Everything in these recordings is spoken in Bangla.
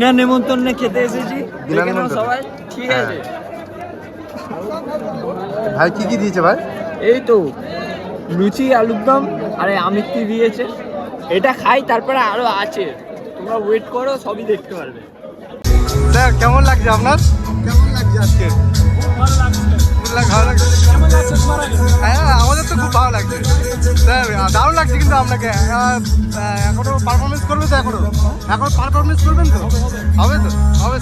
বিনা নেমন্তন্নে খেতে এসেছি। বিনা? সবাই ঠিক হ্যাঁ। আছে। ভাই কি কি দিয়েছে ভাই? এই তো লুচি আলুর দম আর কি আমিত্তি দিয়েছে? এটা খাই তারপরে আরও আছে। তোমরা ওয়েট করো সবই দেখতে পারবে। স্যার কেমন লাগছে আপনার? কেমন লাগছে আজকে? লাগছে হ্যাঁ আমাদের তো খুব ভালো লাগছে। স্যার দারুণ লাগছে কিন্তু আপনাকে। আহ, আহ, এখনও পারফরমেন্স করবে তো এখনও? এখন পারফরমেন্স করবেন তো? হবে তো? হবে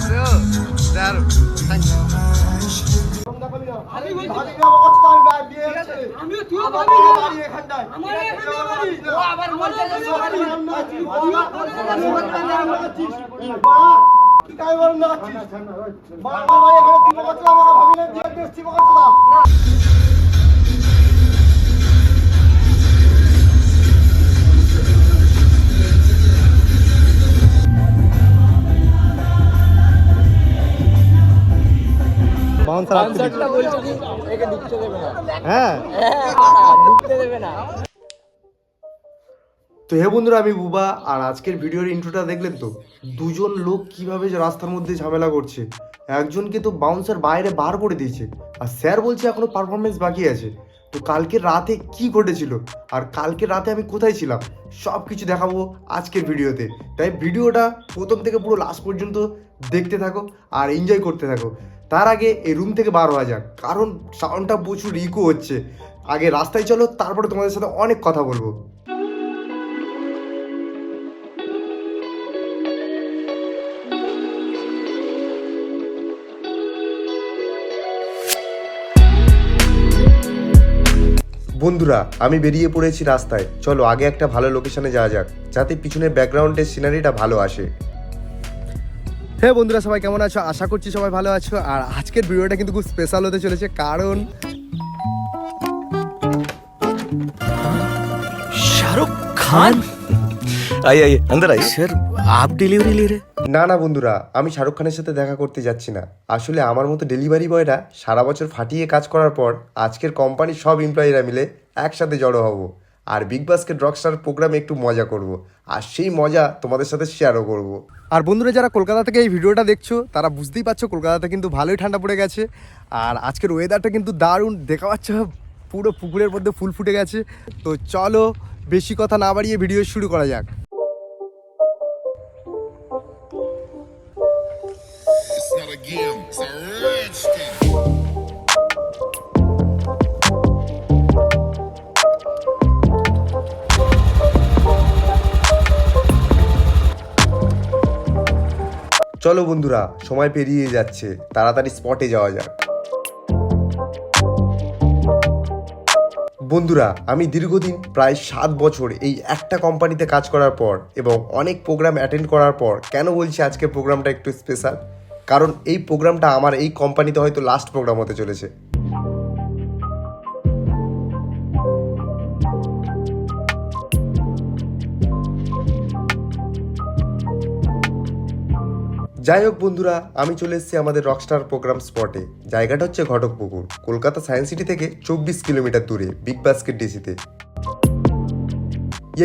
স্যার থ্যাংক ইউ বাউন্সার হ্যাঁ। হ্যাঁ ঢুকতে দেবে না। তো হে বন্ধুরা, আমি বুবা, আর আজকের ভিডিওর ইন্ট্রোটা দেখলেন তো? দুজন লোক কীভাবে রাস্তার মধ্যে ঝামেলা করছে। একজনকে তো বাউন্সার বাইরে বার করে দিয়েছে। আর স্যার বলছে এখনও পারফরমেন্স বাকি আছে। তো কালকে রাতে কি ঘটেছিল? আর কালকে রাতে আমি কোথায় ছিলাম? সব কিছু দেখাবো আজকের ভিডিওতে। তাই ভিডিওটা প্রথম থেকে পুরো লাস্ট পর্যন্ত দেখতে থাকো আর এনজয় করতে থাকো। তার আগে এই রুম থেকে বার হওয়া যাক, কারণ সাউন্ডটা প্রচুর ইকো হচ্ছে। আগে রাস্তায় চলো, তারপরে তোমাদের সাথে অনেক কথা বলব। বন্ধুরা আমি বেরিয়ে পড়েছি রাস্তায় চলো আগে একটা ভালো লোকেশনে যাওয়া যাক যাতে পিছনের ব্যাকগ্রাউন্ডের সিনারিটা ভালো আসে হ্যাঁ বন্ধুরা সবাই কেমন আছো আশা করছি সবাই ভালো আছো আর আজকের ভিডিওটা কিন্তু খুব স্পেশাল হতে চলেছে কারণ शाहरुख खान आइए आइए अंदर आइए सर आप डिलीवरी ले रहे না না বন্ধুরা, আমি শাহরুখ খানের সাথে দেখা করতে যাচ্ছি না। আসলে আমার মতো ডেলিভারি বয়রা সারা বছর ফাটিয়ে কাজ করার পর আজকের কোম্পানির সব এমপ্লয়িরা মিলে একসাথে জড়ো হব আর বিগ বাস্কেট রকস্টার প্রোগ্রামে একটু মজা করব আর সেই মজা তোমাদের সাথে শেয়ারও করব। আর বন্ধুরা, যারা কলকাতা থেকে এই ভিডিওটা দেখছ, তারা বুঝতেই পারছ কলকাতাতে কিন্তু ভালোই ঠান্ডা পড়ে গেছে আর আজকের ওয়েদারটা কিন্তু দারুণ, দেখা পাচ্ছ পুরো পুকুরের মধ্যে ফুল ফুটে গেছে। তো চলো, বেশি কথা না বাড়িয়ে ভিডিও শুরু করা যাক। চলো বন্ধুরা, সময় পেরিয়ে যাচ্ছে। তাড়াতাড়ি স্পটে যাওয়া যাক। বন্ধুরা, আমি দীর্ঘদিন, প্রায় সাত বছর এই একটা কোম্পানিতে কাজ করার পর এবং অনেক প্রোগ্রাম অ্যাটেন্ড করার পর কেন বলছি আজকে প্রোগ্রামটা একটু স্পেশাল কারণ এই প্রোগ্রামটা আমার এই কোম্পানিতে হয়তো লাস্ট প্রোগ্রাম হতে চলেছে। যাই হোক বন্ধুরা, আমি চলে এসেছি আমাদের রকস্টার প্রোগ্রাম স্পটে জায়গাটা হচ্ছে ঘটকপুকুর, কলকাতা সায়েন্স সিটি থেকে চব্বিশ কিলোমিটার দূরে বিগ বাস্কেট ডিসিতে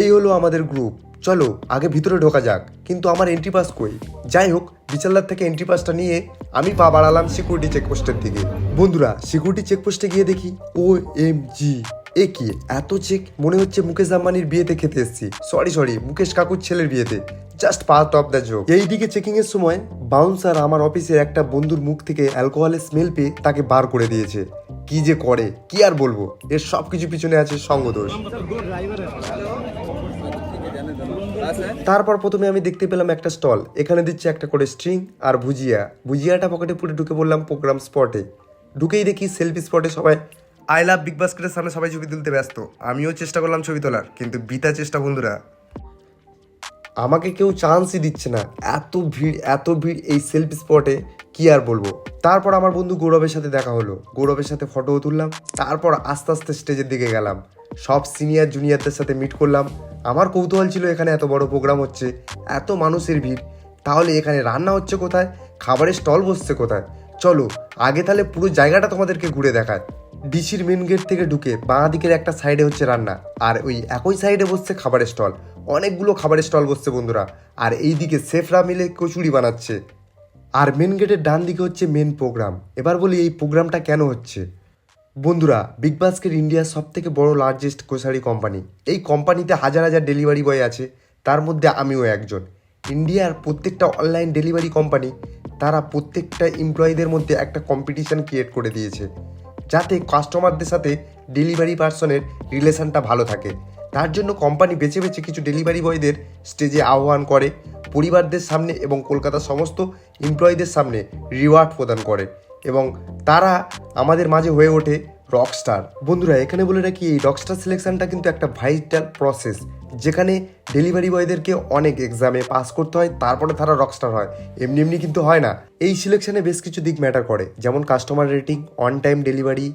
এই হলো আমাদের গ্রুপ চলো, আগে ভিতরে ঢোকা যাক। কিন্তু আমার এন্ট্রি পাস কই? যাই হোক, বিচারলার থেকে এন্ট্রি পাসটা নিয়ে আমি পা বাড়ালাম সিকিউরিটি চেকপোস্টের দিকে। বন্ধুরা সিকিউরিটি চেকপোস্টে গিয়ে দেখি ও এম জি এ কি? এত চেক মনে হচ্ছে মুকেশ আম্বানির বিয়েতে খেতে এসেছি। সরি সরি মুকেশ কাকুর ছেলের বিয়েতে। Just part of the joke এইদিকে চেকিং এর সময় বাউন্সার আমার অফিসের একটা বন্ধুর মুখ থেকে অ্যালকোহলের স্মেল পেয়ে তাকে বার করে দিয়েছে। কি যে করে, কি আর বলব? এর সব কিছু পিছনে আছে সঙ্গদোষ। তারপর প্রথমে আমি দেখতে পেলাম একটা স্টল। এখানে দিচ্ছে একটা করে স্ট্রিং আর ভুজিয়া। ভুজিয়াটা পকেটে পুরে ঢুকে পড়লাম প্রোগ্রাম স্পটে। ঢুকেই দেখি সেলফি স্পটে সবাই আই লাভ বিগ বাস্কেটের সামনে সবাই ছবি তুলতে ব্যস্ত। আমিও চেষ্টা করলাম ছবি তোলার, কিন্তু বিতা চেষ্টা, বন্ধুরা। আমাকে কেউ চান্সই দিচ্ছে না। এত ভিড় এত ভিড় এই সেলফি স্পটে কি আর বলব? তারপর আমার বন্ধু গৌরবের সাথে দেখা হলো। গৌরবের সাথে ফটোও তুললাম। তারপর আস্তে আস্তে স্টেজের দিকে গেলাম। সব সিনিয়র জুনিয়রদের সাথে মিট করলাম। আমার কৌতূহল ছিল এখানে এত বড় প্রোগ্রাম হচ্ছে, এত মানুষের ভিড়। তাহলে এখানে রান্না হচ্ছে কোথায়? খাবারের স্টল বসছে কোথায়? চলো, আগে তাহলে পুরো জায়গাটা তোমাদেরকে ঘুরে দেখায় ডিসির মেন গেট থেকে ঢুকে বাঁ দিকের একটা সাইডে হচ্ছে রান্না, আর ওই একই সাইডে বসছে খাবারের স্টল অনেকগুলো খাবারের স্টল বসছে বন্ধুরা, আর এই দিকে সেফরা মিলে কচুরি বানাচ্ছে। আর মেন গেটের ডান দিকে হচ্ছে মেন প্রোগ্রাম এবার বলি এই প্রোগ্রামটা কেন হচ্ছে? বন্ধুরা বিগ বাস্কেট ইন্ডিয়ার সব থেকে বড় লার্জেস্ট গ্রোসারি কোম্পানি এই কোম্পানিতে হাজার হাজার ডেলিভারি বয় আছে, তার মধ্যে আমিও একজন। ইন্ডিয়ার প্রত্যেকটা অনলাইন ডেলিভারি কোম্পানি তারা প্রত্যেকটা এমপ্লয়ীদের মধ্যে একটা কম্পিটিশন ক্রিয়েট করে দিয়েছে, যাতে কাস্টমারদের সাথে ডেলিভারি পার্সনের রিলেশনটা ভালো থাকে। তার জন্য কোম্পানি বেছে বেছে কিছু ডেলিভারি বয়দের স্টেজে আহ্বান করে, পরিবারদের সামনে এবং কলকাতার সমস্ত এমপ্লয়ীদের সামনে রিওয়ার্ড প্রদান করে। এবং তারা আমাদের মাঝে হয়ে ওঠে রকস্টার বন্ধুরা, এখানে বলে রাখি, এই রকস্টার সিলেকশনটা কিন্তু একটা ভাইটাল প্রসেস যেখানে ডেলিভারি বয়দেরকে অনেক এক্সামে পাস করতে হয়, তারপরে তারা রকস্টার হয়। এমনি এমনি কিন্তু হয় না। এই সিলেকশনে বেশ কিছু দিক ম্যাটার করে, যেমন customer rating on time delivery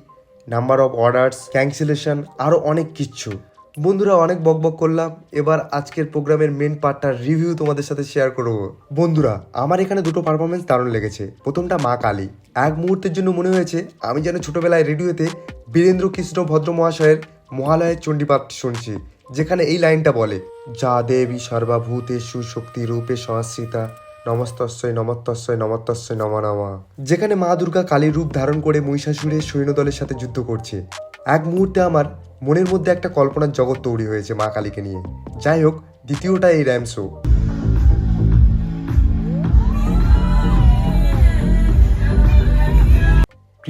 number of orders cancellation আরও অনেক কিচ্ছু বন্ধুরা, অনেক বকবক করলাম। এবার আজকের প্রোগ্রামের মেন পার্টটার রিভিউ তোমাদের সাথে শেয়ার করব। বন্ধুরা, আমার এখানে দুটো পারফরমেন্স দারুণ লেগেছে। প্রথমটা মা কালী। এক মুহূর্তের জন্য মনে হয়েছে, আমি যেন ছোটবেলায় রেডিওতে বীরেন্দ্র কৃষ্ণ ভদ্র মহাশয়ের মহালয়ের চণ্ডীপাঠ শুনছি, যেখানে এই লাইনটা বলে, যা দেবী সর্বাভূতেষু শক্তি রূপে সংশ্রিতা নমস্তস্যই নমস্তস্যই নমস্তস্যই নম নমা। যেখানে মা দুর্গা কালীর রূপ ধারণ করে মহিষাসুরের সৈন্যদলের সাথে যুদ্ধ করছে। এক মুহূর্তে আমার মনের মধ্যে একটা কল্পনার জগৎ তৈরি হয়েছে মা কালীকে নিয়ে। যাই হোক, দ্বিতীয়টা এই র্যাম শো।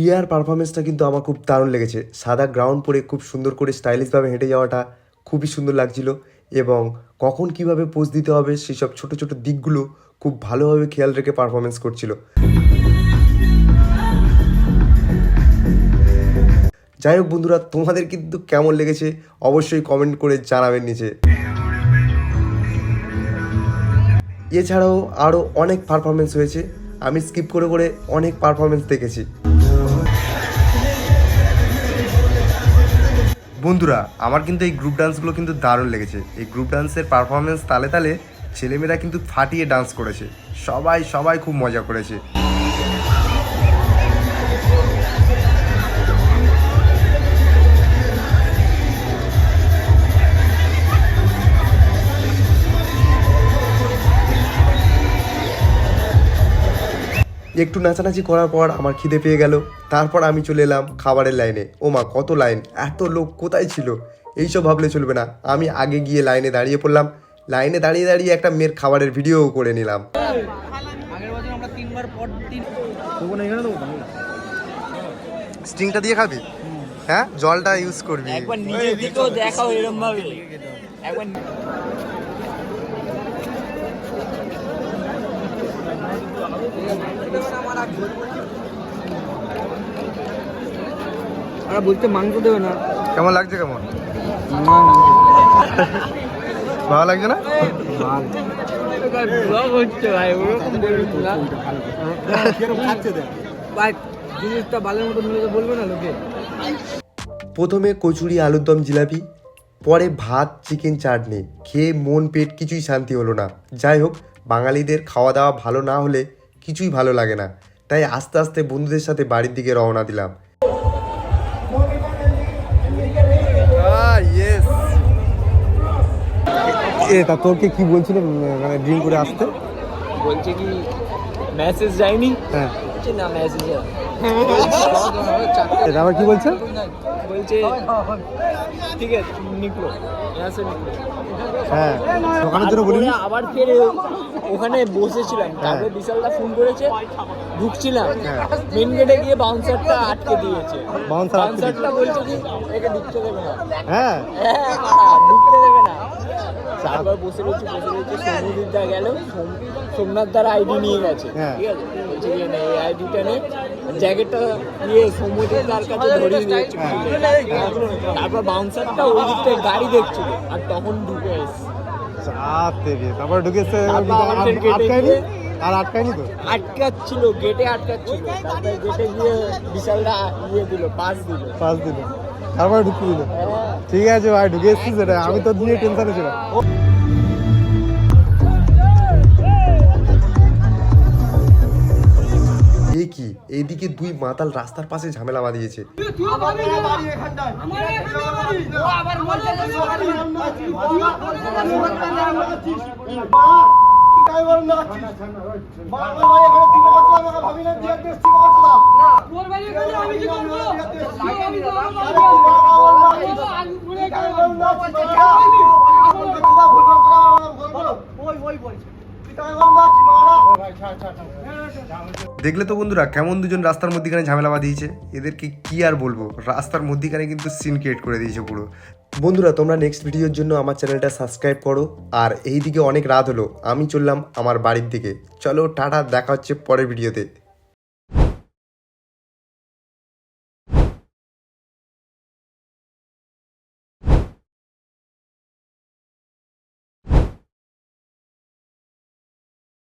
প্রিয়ার পারফরমেন্সটা কিন্তু আমার খুব দারুণ লেগেছে। সাদা গ্রাউন্ড পরে খুব সুন্দর করে স্টাইলিশভাবে হেঁটে যাওয়াটা খুবই সুন্দর লাগছিল এবং কখন কীভাবে পোজ দিতে হবে সেসব ছোট ছোট দিকগুলো খুব ভালোভাবে খেয়াল রেখে পারফরমেন্স করছিল। যাই হোক বন্ধুরা, তোমাদের কিন্তু কেমন লেগেছে অবশ্যই কমেন্ট করে জানাবেন নিচে। এছাড়াও আরও অনেক পারফরমেন্স হয়েছে। আমি স্কিপ করে করে অনেক পারফরমেন্স দেখেছি। বন্ধুরা, আমার কিন্তু এই গ্রুপ ডান্সগুলো কিন্তু দারুণ লেগেছে। এই গ্রুপ ডান্সের পারফরমেন্স তালে তালে ছেলেমেয়েরা কিন্তু ফাটিয়ে ডান্স করেছে। সবাই সবাই খুব মজা করেছে। একটু নাচানাচি করার পর আমার খিদে পেয়ে গেল। তারপর আমি চলে এলাম খাবারের লাইনে। ও মা কত লাইন? এত লোক কোথায় ছিল? এইসব ভাবলে চলবে না। আমি আগে গিয়ে লাইনে দাঁড়িয়ে পড়লাম। লাইনে দাঁড়িয়ে দাঁড়িয়ে একটা মেয়ের খাবারের ভিডিও করে নিলাম। স্টিংটা দিয়ে খাবি? হ্যাঁ? জলটা ইউজ করবি। একবার নিজের দিকেও দেখাও এরম ভাবে একবার ওরা বলতে মাংস দেবে না। কেমন লাগছে কেমন? ভালো লাগছে না? ব্লগ হচ্ছে ভাই ওরকম বলবি না। ভাই জিনিসটা ভালোর মতো মিলে বলবে না লোকে। প্রথমে কচুরি আলুর দম জিলাপি পরে ভাত চিকেন চাটনি। খেয়ে মন পেট কিছুই শান্তি হলো না। যাই হোক বাঙালিদের খাওয়া দাওয়া ভালো না হলে কিছুই ভালো লাগে না। তাই আস্তে আস্তে বন্ধুদের সাথে বাড়ির দিকে রওনা দিলাম। ah, তা তোকে কি বলছিল মানে ড্রিম করে আসতে? বলছে কি মেসেজ যায়নি? হ্যাঁ। আবার কি বলছে? বলছে ঠিক আছে নিকলো। হ্যাঁ। জন্য বলিনি। আবার ফের ওখানে বসেছিলাম। তারপরে বিশালটা ফোন করেছে ঢুকছিলাম। মেন গেটে গিয়ে বাউন্সারটা আটকে দিয়েছে। বাউন্সারটা বলছে কি একে ঢুকতে দেবে না। হ্যাঁ। হ্যাঁ ঢুকতে দেবে না। তারপর বসে রয়েছে বসে রয়েছে সৌমদীপদা গেল। সোমনাথ দার আইডি নিয়ে গেছে। হ্যাঁ। ঠিক আছে? বলছে যে না এই আইডিটা নে জ্যাকেটটা নিয়ে সৌমদীপ দার কাছে ধরিয়ে দিয়েছে তারপর বাউন্সারটা ওই দিক থেকে গাড়ি দেখছিল আর তখন ঢুকে এসছে। ঢুকেছে তারপর গেটে আটকায়নি? আর আটকায়নি তো? আটকাচ্ছিল গেটে আটকাচ্ছিল। তারপর গেটে গিয়ে বিশালটা ইয়ে দিল পাস দিল। পাঁচ দিন তারপরে ঢুকতে দিল। ঠিক আছে ভাই ঢুকে এসছিস এটা আমি তো নিয়ে টেনশনে ছিলাম। এ কি এইদিকে দুই মাতাল রাস্তার পাশে ঝামেলা বাঁধিয়েছে। দেখলে তো বন্ধুরা কেমন দুজন রাস্তার মধ্যেখানে ঝামেলা বাঁধিয়েছে? এদেরকে কি আর বলব? রাস্তার মধ্যেখানে কিন্তু সিন ক্রিয়েট করে দিয়েছে পুরো। বন্ধুরা, তোমরা নেক্সট ভিডিওর জন্য আমার চ্যানেলটা সাবস্ক্রাইব করো। আর এই দিকে অনেক রাত হলো, আমি চললাম আমার বাড়ির দিকে। চলো টাটা, দেখা হচ্ছে পরের ভিডিওতে